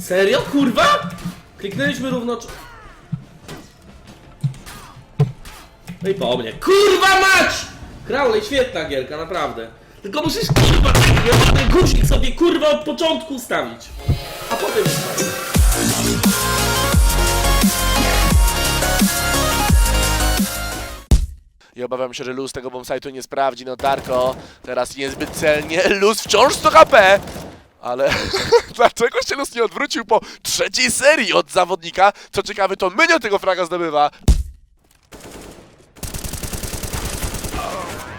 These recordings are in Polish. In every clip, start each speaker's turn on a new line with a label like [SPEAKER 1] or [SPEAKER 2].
[SPEAKER 1] Serio, kurwa? Kliknęliśmy równo... No i po mnie. Kurwa mać! Crowley, świetna gierka, naprawdę. Tylko musisz, kurwa, ten guzik sobie, kurwa, od początku ustawić. A potem.
[SPEAKER 2] I obawiam się, że luz tego bombsite'u nie sprawdzi. No Darko, teraz niezbyt celnie. Luz wciąż 100 HP! Ale dlaczego się luz nie odwrócił po trzeciej serii od zawodnika? Co ciekawe, to Mynio tego fraga zdobywa.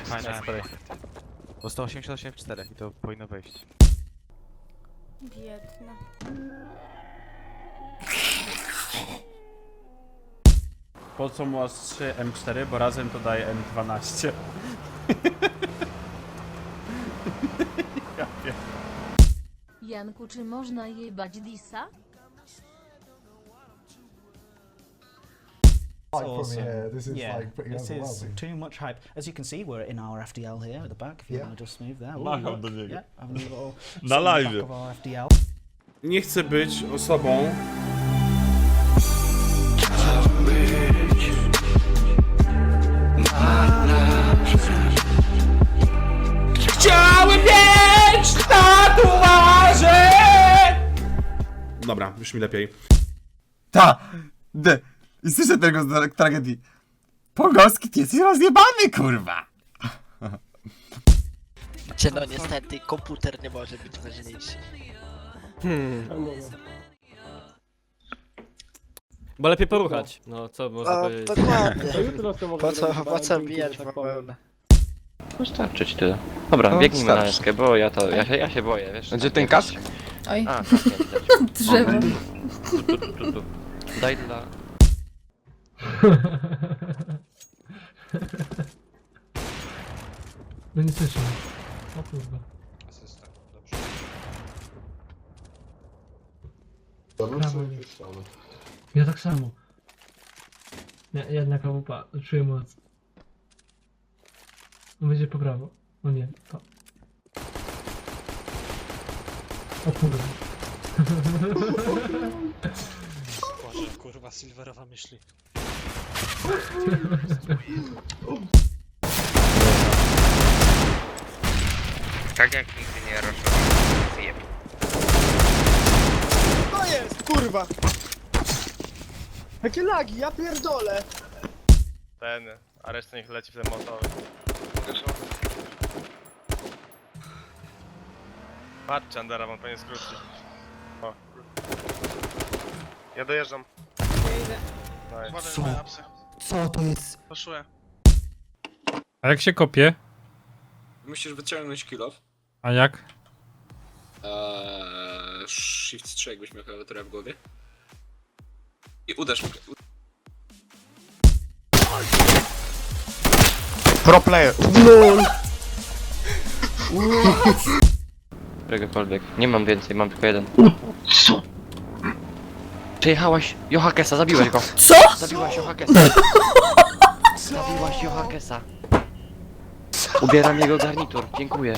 [SPEAKER 3] Fajne. Bo 188 w 4 i to powinno wejść.
[SPEAKER 4] Biedna.
[SPEAKER 5] Po co masz 3 M4, bo razem to daje M12.
[SPEAKER 6] Janku, czy można jebać Disa?
[SPEAKER 7] Like from
[SPEAKER 8] awesome.
[SPEAKER 7] this is
[SPEAKER 8] yeah,
[SPEAKER 7] like pretty
[SPEAKER 8] this is too much hype. As you can see, we're in our FDL here at the back. If you
[SPEAKER 7] Yeah.
[SPEAKER 8] want to just move there. Ooh,
[SPEAKER 5] niego.
[SPEAKER 8] Yeah, having a little
[SPEAKER 9] Na live.
[SPEAKER 5] Nie chcę być osobą, Dobra, już mi lepiej.
[SPEAKER 10] Ta! D! I słyszę tego z tra- tragedii. Pogorski, ty jesteś rozjebany, kurwa!
[SPEAKER 11] Cię no niestety komputer nie może być ważniejszy.
[SPEAKER 12] Bo lepiej poruchać. No co można
[SPEAKER 11] O,
[SPEAKER 12] powiedzieć.
[SPEAKER 11] dokładnie. Po co, po co bijać w ogóle?
[SPEAKER 9] Wystarczyć tyle. Dobra, biegnijmy na eskę, bo ja to, ja się, ja się boję, wiesz.
[SPEAKER 10] Gdzie ten kask?
[SPEAKER 4] Oj,
[SPEAKER 9] A, tak, nie widać.
[SPEAKER 4] drzewo.
[SPEAKER 9] Tu, tu, tu, tu, tu. Daj dla...
[SPEAKER 7] No nie słyszę. O kurwa. Prawo nie. Ja tak samo. Nie, jednak kałupa, czuję moc. On będzie po prawo. O nie, to. O kurwa.
[SPEAKER 3] Boże, kurwa, silverowa myśli.
[SPEAKER 9] Tak jak nigdy nie roszę.
[SPEAKER 11] To jest, kurwa! Jakie lagi, ja pierdolę!
[SPEAKER 9] Ten, a reszta niech leci w ten motowy. Patrz, Andera, on pewnie skróci. O. Ja dojeżdżam. No
[SPEAKER 8] Co? Co to jest?
[SPEAKER 9] Poszuję.
[SPEAKER 5] A jak się kopie?
[SPEAKER 10] Musisz wyciągnąć kill
[SPEAKER 5] A jak?
[SPEAKER 10] Eee, shift 3, jakbyś miał klawiaturę w głowie. I uderz.
[SPEAKER 11] Pro player.
[SPEAKER 9] Któregokolwiek. Nie mam więcej, mam tylko jeden. Co? Przejechałaś Johakesa, zabiłeś go.
[SPEAKER 4] Co?
[SPEAKER 9] Zabiłaś Johakesa. Zabiłaś Johakesa. Ubieram jego garnitur, dziękuję.